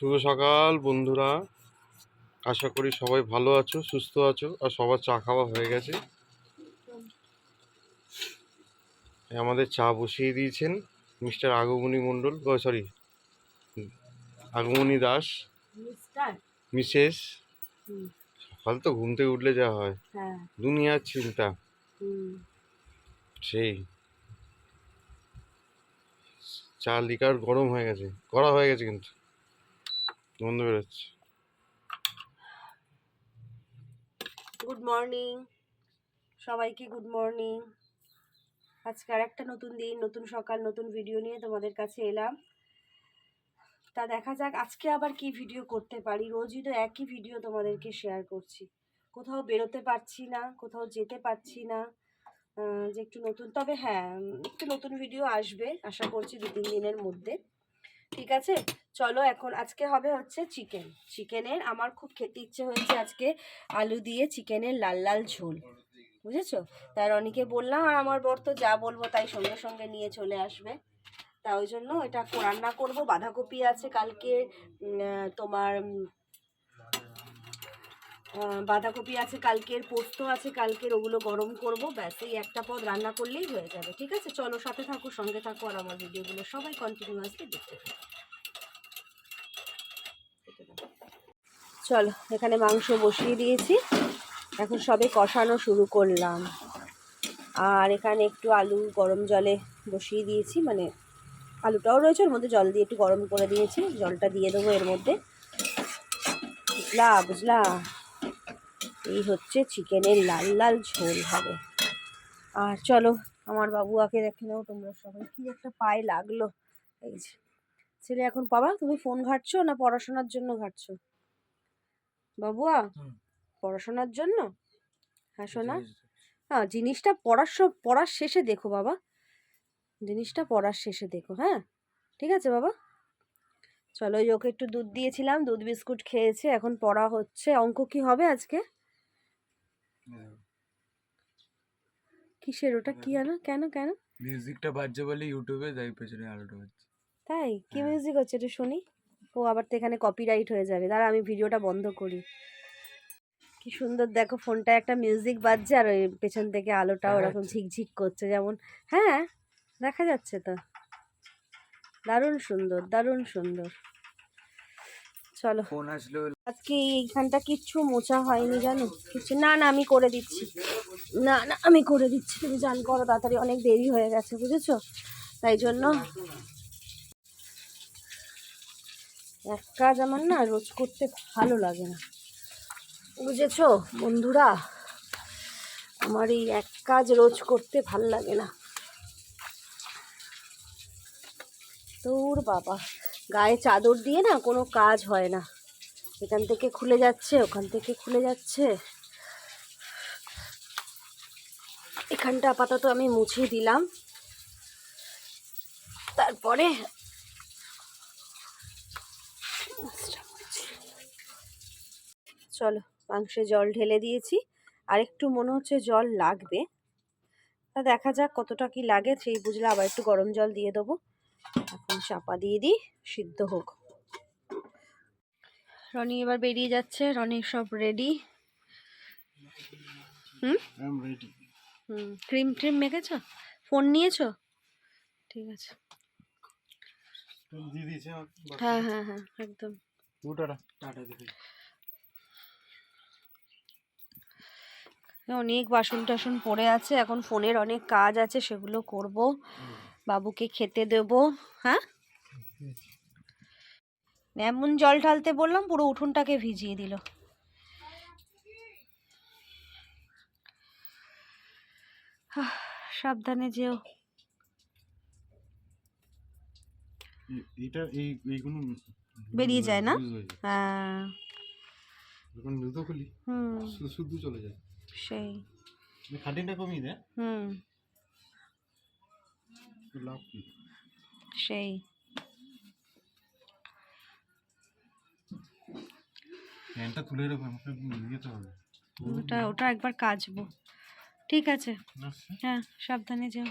শুভ সকাল বন্ধুরা। আশা করি সবাই ভালো আছো সুস্থ আছো আর সবার চা খাওয়া হয়ে গেছে। আমাদের চা বসিয়ে দিয়েছেন মিস্টার আগমনী মণ্ডল ও সরি আগমনী দাস। মিসেস? হুম, সকাল তো ঘুম থেকে উঠলে যা হয়। হ্যাঁ। দুনিয়ার চিন্তা। সেই। চা লিকার গরম হয়ে গেছে করা হয়ে গেছে কিন্তু। গন্ধ বেরোচ্ছে গুড মর্নিং সবাইকে গুড মর্নিং আজকে আর একটা নতুন দিন, নতুন সকাল, নতুন ভিডিও নিয়ে তোমাদের কাছে এলাম। তা দেখা যাক আজকে আবার কি ভিডিও করতে পারি। রোজই তো একই ভিডিও তোমাদেরকে শেয়ার করছি। কোথাও বেরোতে পারছি না, কোথাও যেতে পারছি না যে একটু নতুন। তবে হ্যাঁ একটু নতুন ভিডিও আসবে, আশা করছি দু তিন দিনের মধ্যে। ঠিক আছে? চলো এখন আজকে হবে হচ্ছে চিকেন। চিকেনের আমার খুব খেতে ইচ্ছে হয়েছে আজকে আলু দিয়ে চিকেনের লাল লাল ঝোল। বুঝেছ? তাই রনিকে বললাম, আর আমার বর তো যা বলব তাই সঙ্গে সঙ্গে নিয়ে চলে আসবে। তা ওই জন্য এটা রান্না করব। বাঁধাকপি আছে কালকে তোমার বাঁধাকপি আছে, কালকের পোস্ত আছে, কালকের ওগুলো গরম করব, ব্যাস, এই একটা পদ রান্না করলেই হয়ে যাবে, ঠিক আছে? চলো, সাথে থাকো, সঙ্গে থাকো, আর আমার ভিডিওগুলো সবাই কন্টিনিউয়াসলি দেখতে থাকো। চলো, এখানে মাংস বসিয়ে দিয়েছি। এখন সবে কষানো শুরু করলাম। আর এখানে একটু আলু গরম জলে বসিয়ে দিয়েছি মানে আলুটাও রয়েছে, ওর মধ্যে জল দিয়ে একটু গরম করে দিয়েছি, জলটা দিয়ে দেবো এর মধ্যে। বুঝলা বুঝলা? এই হচ্ছে চিকেনের লাল লাল ঝোল হবে। আর চলো আমার বাবুয়াকে দেখে নাও তোমরা সবাই। কি একটা পায়ে লাগল। এই যে ছেলে এখন পাবা তুমি ফোন ঘাটছো না পড়াশোনার জন্য ঘাটছো? বাবুয়া পড়াশোনার জন্য? হ্যাঁ শোনা হ্যাঁ জিনিসটা পড়ার সব পড়ার শেষে দেখো বাবা। জিনিসটা পড়ার শেষে দেখো হ্যাঁ? ঠিক আছে বাবা? চলো ওই ওকে একটু দুধ দিয়েছিলাম দুধ বিস্কুট খেয়েছে এখন পড়া হচ্ছে। অঙ্ক কি হবে আজকে? কিসের ওটা কি আনো কেন কেন? মিউজিকটা বাজছে বলে ইউটিউবে যাই পেছনে আলোটা বাজছে। তাই? কি হ্যাঁ। মিউজিক হচ্ছে এটা শুনি? ও আবার তো এখানে কপিরাইট হয়ে যাবে। দাঁড়া আমি ভিডিওটা বন্ধ করি। কি সুন্দর দেখো ফোনটা একটা মিউজিক বাজছে আর ওই পেছন থেকে আলোটা ওরকম ঝিকঝিক করছে যেমন হ্যাঁ দেখা যাচ্ছে তো। দারুণ সুন্দর দারুণ সুন্দর। চলো। ফোন আসলো। আজকে এইখানটা কিচ্ছু মোছা হয়নি জানো? কিছু না না আমি করে দিচ্ছি। না না আমি করে দিচ্ছি। তুমি জান করো তাড়াতাড়ি অনেক দেরি হয়ে গেছে বুঝেছ? তাই জন্য এক কাজ আমার না রোজ করতে ভালো লাগে না। বুঝেছ বন্ধুরা? আমার এই এক কাজ রোজ করতে ভালো লাগে না। তোর বাবা। গায়ে চাদর দিয়ে না কোনো কাজ হয় না। এখান থেকে খুলে যাচ্ছে, ওখান থেকে খুলে যাচ্ছে। এখানটা আপাতত আমি মুছে দিলাম। তারপরে চলো, মাংসে জল ঢেলে দিয়েছি। আর একটু মনে হচ্ছে জল লাগবে। তা দেখা যাক কতটা কি লাগে, সেই বুঝলে আবার একটু গরম জল দিয়ে দেবো। এখন চাপা দিয়ে দিই সিদ্ধ হোক। রনি এবার বেরিয়ে যাচ্ছে রনি সব রেডি হুম? হুম ক্রিম ট্রিম মেখেছো? ফোন নিয়েছো? ঠিক আছে। হ্যাঁ হ্যাঁ হ্যাঁ একদম। অনেক বাসন টাসন পড়ে আছে এখন ফোনের অনেক কাজ আছে সেগুলো করব। বাবুকে খেতে দেব হ্যাঁ? এমন জল ঢালতে বললাম পুরো উঠোনটাকে ভিজিয়ে দিল। সাবধানে যেও। এটা এই এইগুলো বেরিয়ে যায় না? হয়ে। যখন খুলি হুম। চলে যায়। সেই। খাটিংটা কমিয়ে দেয় হুম। সেই। প্যান্টটা তুলে রাখো আমাকে নিয়ে হবে। ওটা ওটা একবার কাচবো। ঠিক আছে। হ্যাঁ সাবধানে যেও।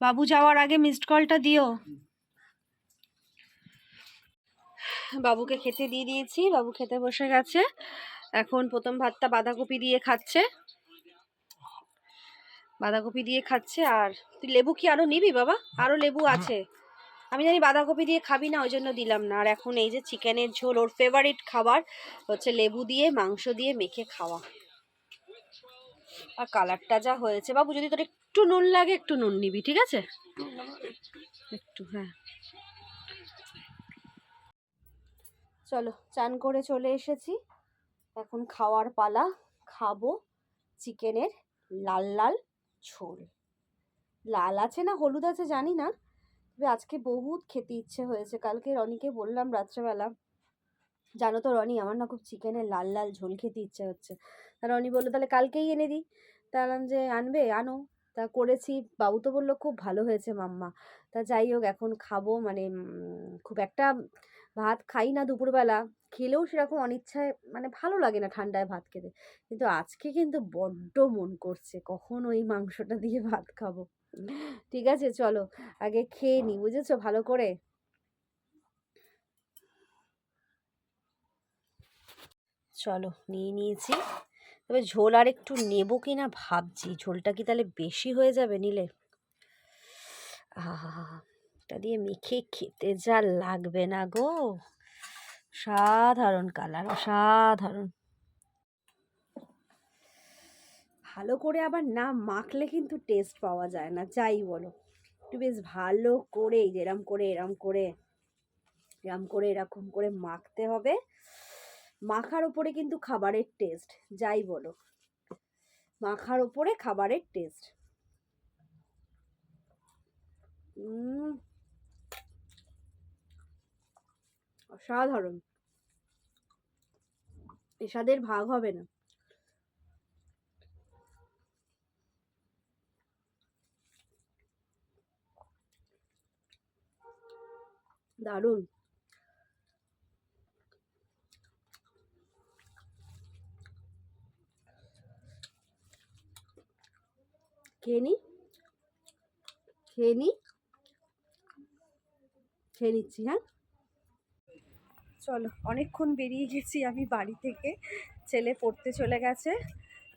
বাবু যাওয়ার আগে মিসড কলটা দিও। বাবুকে খেতে দিয়ে দিয়েছি বাবু খেতে বসে গেছে। এখন প্রথম ভাতটা বাঁধাকপি দিয়ে খাচ্ছে। বাঁধাকপি দিয়ে খাচ্ছে। আর তুই লেবু কি আরও নিবি বাবা? আরও লেবু আছে। আমি জানি বাঁধাকপি দিয়ে খাবি না ওই জন্য দিলাম না। আর এখন এই যে চিকেনের ঝোল ওর ফেভারিট খাবার হচ্ছে লেবু দিয়ে মাংস দিয়ে মেখে খাওয়া। আর কালারটা যা হয়েছে। বাবু যদি তোর একটু নুন লাগে একটু নুন নিবি ঠিক আছে? একটু হ্যাঁ। চলো চান করে চলে এসেছি। এখন খাওয়ার পালা। খাব চিকেনের লাল লাল ঝোল। লাল আছে না হলুদ আছে জানি না, তবে আজকে বহুত খেতে ইচ্ছে হয়েছে। কালকে রনিকে বললাম রাত্রেবেলা, জানো তো রনি, আমার না খুব চিকেনের লাল লাল ঝোল খেতে ইচ্ছে হচ্ছে। তা রনি বলল, তাহলে কালকেই এনে দিই। তা বললাম যে, আনবে? আনো। তা করেছি। বাবু তো বলল, খুব ভালো হয়েছে মাম্মা। তা যাই হোক এখন খাব। মানে খুব একটা ভাত খাই না দুপুরবেলা। খেলেও সেরকম অনিচ্ছায় মানে ভালো লাগে না ঠান্ডায় ভাত খেতে। কিন্তু আজকে কিন্তু বড্ড মন করছে, কখন ওই মাংসটা দিয়ে ভাত খাব। ঠিক আছে, চলো, আগে খেয়ে নি, বুঝেছ? ভালো করে? চলো, নিয়ে নিয়েছি। তবে ঝোল আর একটু নেব কি না ভাবছি। ঝোলটা কি তাহলে বেশি হয়ে যাবে নিলে? আহা এটা দিয়ে মেখে খেতে যা লাগবে না গো। সাধারণ কালার, অসাধারণ। ভালো করে আবার না মাখলে কিন্তু টেস্ট পাওয়া যায় না, যাই বলো। একটু বেশ ভালো করে এরম করে এরম করে এরম করে, এরকম করে মাখতে হবে। মাখার ওপরে কিন্তু খাবারের টেস্ট যাই বলো। মাখার ওপরে খাবারের টেস্ট উম অসাধারণ। এসাদের ভাগ হবে না। দারুণ। খেয়ে নি? খেয়ে নি? খেয়ে নিচ্ছি হ্যাঁ? চলো, অনেকক্ষণ বেরিয়ে গেছি আমি বাড়ি থেকে। ছেলে পড়তে চলে গেছে।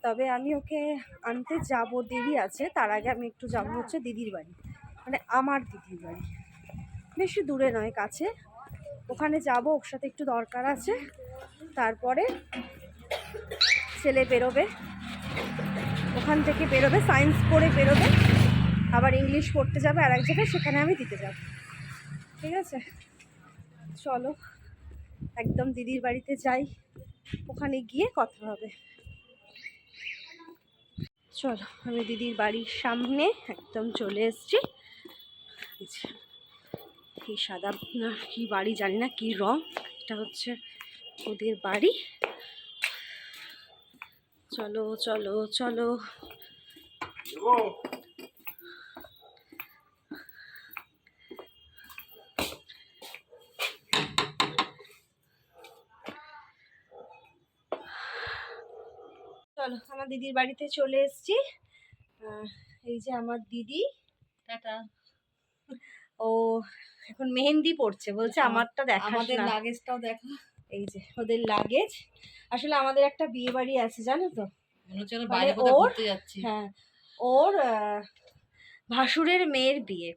তবে আমি ওকে আনতে যাব দিদি আছে। তার আগে আমি একটু যাব হচ্ছে দিদির বাড়ি। মানে আমার দিদির বাড়ি। বেশি দূরে নয়, কাছে। ওখানে যাব, ওর সাথে একটু দরকার আছে। তারপরে ছেলে বেরোবে। ওখান থেকে বেরোবে সায়েন্স পড়ে বেরোবে। আবার ইংলিশ পড়তে যাবে, আর এক জায়গায় সেখানে আমি দিতে যাব। ঠিক আছে? চলো, একদম দিদির বাড়িতে যাই। ওখানে গিয়ে কথা হবে। চলো, আমি দিদির বাড়ির সামনে একদম চলে এসেছি। এই সাদা, না, কি বাড়ি জানি না, কি রং। এটা হচ্ছে ওদের বাড়ি। চলো চলো চলো। চলো আমার দিদির বাড়িতে চলে এসেছি। এই যে আমার দিদি টাটা। ও এখন মেহেন্দি পড়ছে বলছে আমারটা দেখা আমাদের লাগেজটাও দেখা। এই যে ওদের লাগেজ। আসলে আমাদের একটা বিয়ে বাড়ি আছে জানো তো? মনে ওর- হ্যাঁ ওর ভাসুরের মেয়ের বিয়ে।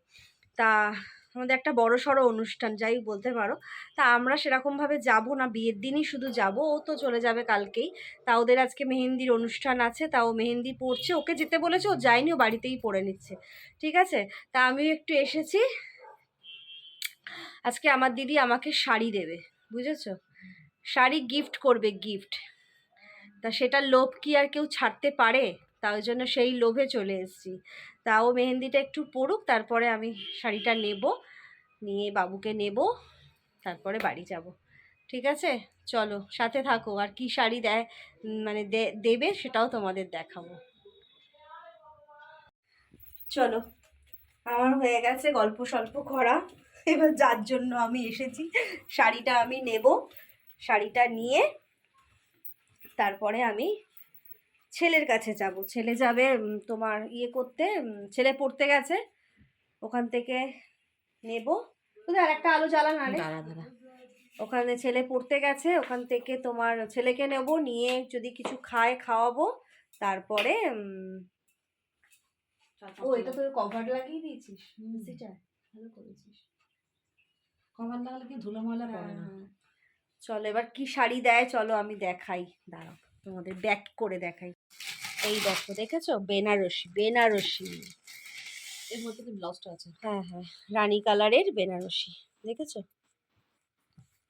তা আমাদের একটা বড় সড়ো অনুষ্ঠান, যাই বলতে পারো। তা আমরা সেরকমভাবে যাব না, বিয়ের দিনই শুধু যাব। ও তো চলে যাবে কালকেই। তা ওদের আজকে মেহেন্দির অনুষ্ঠান আছে, তা ও মেহেন্দি পড়ছে ওকে যেতে বলেছে, ও যায়নি, ও বাড়িতেই পড়ে নিচ্ছে। ঠিক আছে? তা আমিও একটু এসেছি। আজকে আমার দিদি আমাকে শাড়ি দেবে, বুঝেছ? শাড়ি গিফট করবে গিফট তা সেটার লোভ কি আর কেউ ছাড়তে পারে? তা ওই জন্য সেই লোভে চলে এসেছি। তাও মেহেন্দিটা একটু পড়ুক তারপরে আমি শাড়িটা নেব, নিয়ে বাবুকে নেব, তারপরে বাড়ি যাব। ঠিক আছে? চলো, সাথে থাকো। আর কি শাড়ি দেয় মানে দেবে সেটাও তোমাদের দেখাবো। চলো, আমার হয়ে গেছে গল্প স্বল্প করা। এবার যার জন্য আমি এসেছি, শাড়িটা আমি নেব, শাড়িটা নিয়ে, তারপরে আমি ছেলের কাছে যাব। ছেলে যাবে তোমার ইয়ে করতে ছেলে পড়তে গেছে। ওখান থেকে নেব। তোদের আর একটা আলো জ্বালা না ওখানে ছেলে পড়তে গেছে ওখান থেকে তোমার ছেলেকে নেব নিয়ে যদি কিছু খায় খাওয়াবো। তারপরে ও এটা তোর কভার লাগিয়ে দিয়েছিস? এসিটায় ভালো করেছিস। কভার লাগালে কি ধুলো ময়লা পড়ে না? হ্যাঁ। চলো এবার কি শাড়ি দেয় চলো আমি দেখাই। দাঁড়াও তোমাদের ব্যাক করে দেখাই। এই দেখো দেখেছ? বেনারসি বেনারসি। এর মধ্যে কি ব্লাউজটা আছে? হ্যাঁ হ্যাঁ রানী কালারের বেনারসি দেখেছ?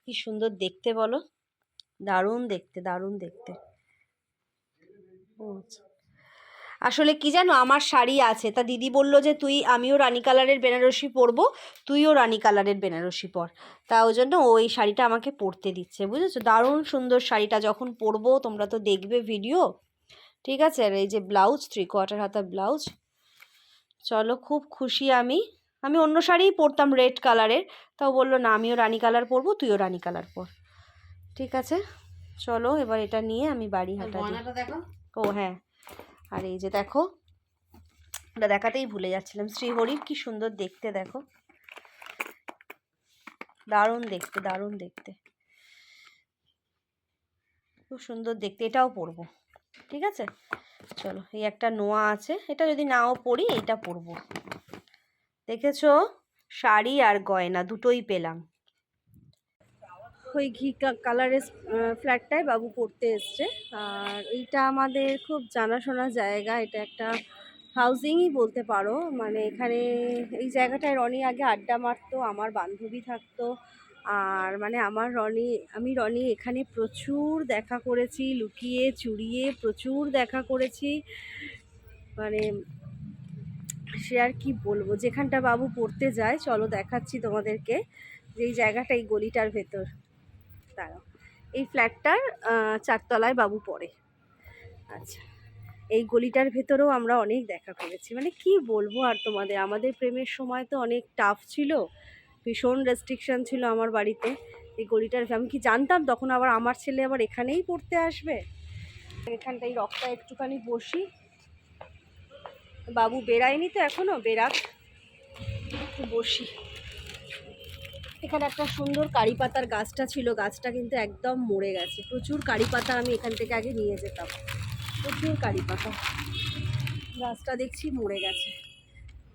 কি সুন্দর দেখতে বলো। দারুণ দেখতে দারুণ দেখতে। ও আচ্ছা। আসলে কি জানো আমার শাড়ি আছে। তা দিদি বলল যে তুই আমিও রানী কালারের বেনারসি পরবো তুইও রানী কালারের বেনারসি পর। তা ওই জন্য ওই শাড়িটা আমাকে পরতে দিচ্ছে বুঝেছ? দারুণ সুন্দর শাড়িটা যখন পরবো তোমরা তো দেখবে ভিডিও। ঠিক আছে? আর এই যে ব্লাউজ থ্রি কোয়ার্টার হাতা ব্লাউজ। চলো খুব খুশি আমি। আমি অন্য শাড়িই পরতাম রেড কালারের তাও বলল না আমিও রানী কালার পরবো তুইও রানী কালার পর। ঠিক আছে? চলো এবার এটা নিয়ে আমি বাড়ি হাঁটা দেখো। ও হ্যাঁ। আর এই যে দেখো ওটা দেখাতেই ভুলে যাচ্ছিলাম। শ্রীহরির কি সুন্দর দেখতে দেখো। দারুণ দেখতে দারুণ দেখতে। খুব সুন্দর দেখতে এটাও পরবো। ঠিক আছে? চলো, এই একটা নোয়া আছে। এটা যদি নাও পরি এইটা পরবো। দেখেছ? শাড়ি আর গয়না, দুটোই পেলাম। ওই ঘি কালারের ফ্ল্যাটটায় বাবু পড়তে এসছে। আর এইটা আমাদের খুব জানাশোনা জায়গা। এটা একটা হাউজিংই বলতে পারো। মানে এখানে এই জায়গাটায় রনি আগে আড্ডা মারতো, আমার বান্ধবী থাকতো। আর মানে আমার রনি, আমি রনি এখানে প্রচুর দেখা করেছি, লুকিয়ে চুরিয়ে প্রচুর দেখা করেছি। মানে সে আর কি বলব, যেখানটা বাবু পড়তে যায়, চলো দেখাচ্ছি তোমাদেরকে যে এই জায়গাটা, এই গলিটার ভেতর। দাঁড়াও, এই ফ্ল্যাটটার চারতলায় বাবু পড়ে। আচ্ছা এই গলিটার ভেতরেও আমরা অনেক দেখা করেছি। মানে কি বলব আর তোমাদের, আমাদের প্রেমের সময় তো অনেক টাফ ছিল। ভীষণ রেস্ট্রিকশান ছিল আমার বাড়িতে। এই গলিটার আমি কি জানতাম? তখন আবার আমার ছেলে আবার এখানেই পড়তে আসবে। এখানটাই রক্তা একটুখানি বসি। বাবু বেরায়নি তো এখনও বেরাক একটু বসি। এখানে একটা সুন্দর কারি পাতার গাছটা ছিল। গাছটা কিন্তু একদম মরে গেছে। প্রচুর কারি পাতা আমি এখান থেকে আগে নিয়ে যেতাম। প্রচুর কারি পাতা। গাছটা দেখছি মরে গেছে।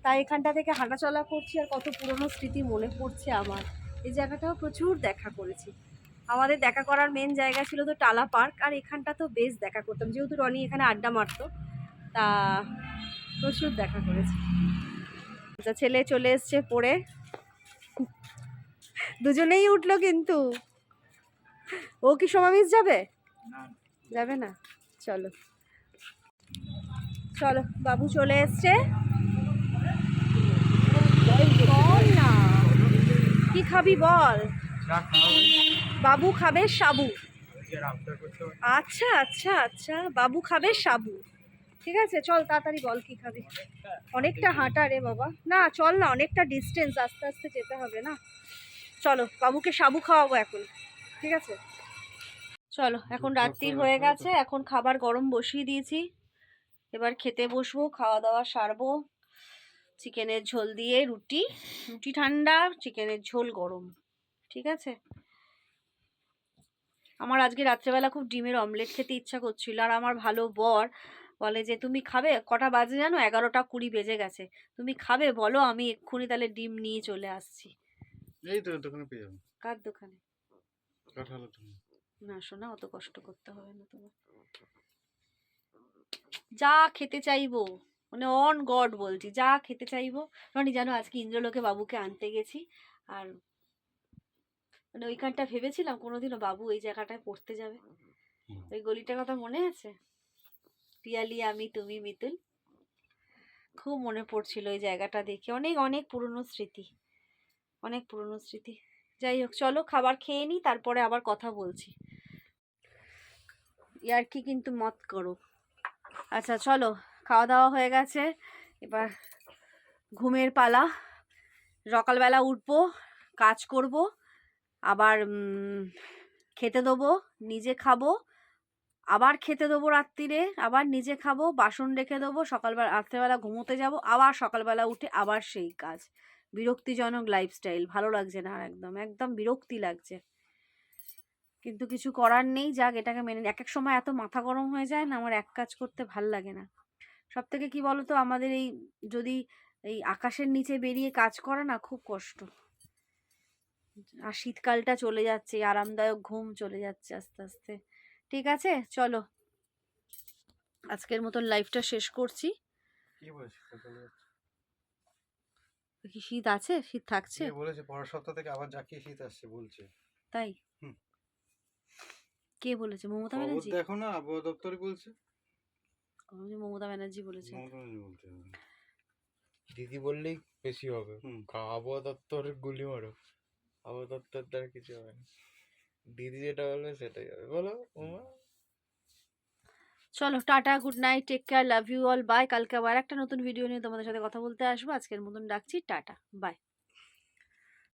তাই এখানটা থেকে হাঁটাচলা করছি আর কত পুরনো স্মৃতি মনে পড়ছে আমার। এই জায়গাটাও প্রচুর দেখা করেছি। আমাদের দেখা করার মেন জায়গা ছিল তো টালা পার্ক আর এখানটা তো বেশ দেখা করতাম। যেহেতু রনি এখানে আড্ডা মারতো তা প্রচুর দেখা করেছি। আচ্ছা ছেলে চলে এসছে পড়ে। দুজনেই উঠল কিন্তু। ও কি সমামিস যাবে? যাবে না? চলো। চলো বাবু চলে এসছে বল না কি খাবি বল? বাবু খাবে সাবু। আচ্ছা আচ্ছা আচ্ছা বাবু খাবে সাবু। ঠিক আছে চল তাড়াতাড়ি বল কি খাবি। অনেকটা হাঁটা রে বাবা। না চল না অনেকটা ডিস্টেন্স আস্তে আস্তে যেতে হবে না। চলো বাবুকে সাবু খাওয়াবো এখন। ঠিক আছে? চলো এখন রাত্রির হয়ে গেছে এখন খাবার গরম বসিয়ে দিয়েছি। এবার খেতে বসবো খাওয়া দাওয়া সারবো। চিকেনের ঝোল দিয়ে রুটি রুটি ঠান্ডা চিকেনের ঝোল গরম ঠিক আছে? আমার আজকে রাত্রেবেলা খুব ডিমের অমলেট খেতে ইচ্ছা করছিল আর আমার ভালো বর বলে যে তুমি খাবে? কটা বাজে জানো? এগারোটা কুড়ি বেজে গেছে। তুমি খাবে? বলো আমি এক্ষুনি তাহলে ডিম নিয়ে চলে আসছি। এই তো দোকানে পেয়ে যাব। কার দোকানে। না শোনা অত কষ্ট করতে হবে না তোমার। যা খেতে চাইব। মানে অন গড বলছি যা খেতে চাইব। রনি জানো আজকে ইন্দ্রলোকে বাবুকে আনতে গেছি। আর মানে ওইখানটা ভেবেছিলাম কোনোদিনও বাবু এই জায়গাটায় পড়তে যাবে। ওই গলিটার কথা মনে আছে? পিয়ালি আমি তুমি মিতুল। খুব মনে পড়ছিল ওই জায়গাটা দেখে। অনেক অনেক পুরনো স্মৃতি। অনেক পুরনো স্মৃতি। যাই হোক চলো খাবার খেয়ে নিই তারপরে আবার কথা বলছি। ইয়ার কি কিন্তু মত করো। আচ্ছা চলো। খাওয়া দাওয়া হয়ে গেছে। এবার ঘুমের পালা। সকালবেলা উঠবো, কাজ করব, আবার খেতে দেবো, নিজে খাব, আবার খেতে দেবো রাত্রিরে, আবার নিজে খাব, বাসন রেখে দেবো, সকালবেলা, রাত্রেবেলা ঘুমোতে যাব, আবার সকালবেলা উঠে আবার সেই কাজ। বিরক্তিজনক লাইফস্টাইল ভালো লাগছে না আর একদম একদম বিরক্তি লাগছে। কিন্তু কিছু করার নেই, যাক, এটাকে মেনে এক এক সময় এত মাথা গরম হয়ে যায় না, আমার এক কাজ করতে ভালো লাগে না। সব থেকে কি বলতো? আমাদের এই যদি এই আকাশের নিচে বেরিয়ে কাজ করা না খুব কষ্ট। আর শীতকালটা চলে যাচ্ছে আরামদায়ক ঘুম চলে যাচ্ছে আস্তে আস্তে। ঠিক আছে? চলো। আজকের মতন লাইফটা শেষ করছি। কি শীত আছে? শীত থাকছে? বলেছে? পরের সপ্তাহ থেকে আবার জাকিয়ে শীত আসছে বলছে। তাই। কে বলেছে? মমতা ব্যানার্জি? দেখো না আবহাওয়া দপ্তরে বলছে। মমতা ব্যানার্জি বলেছে মমতা ব্যানার্জি বলতে হবে দিদি বললেই বেশি হবে। আবহাওয়া দপ্তরের গুলি মারো। আবহাওয়া দপ্তর দ্বারা কিছু হবে না। দিদি যেটা বলবে সেটাই হবে। বলো উমা। চলো tata good night take care love you all bye. কালকে আবার একটা নতুন ভিডিও নিয়ে তোমাদের সাথে কথা বলতে আসব। আজকের মতন ডাকছি টাটা বাই।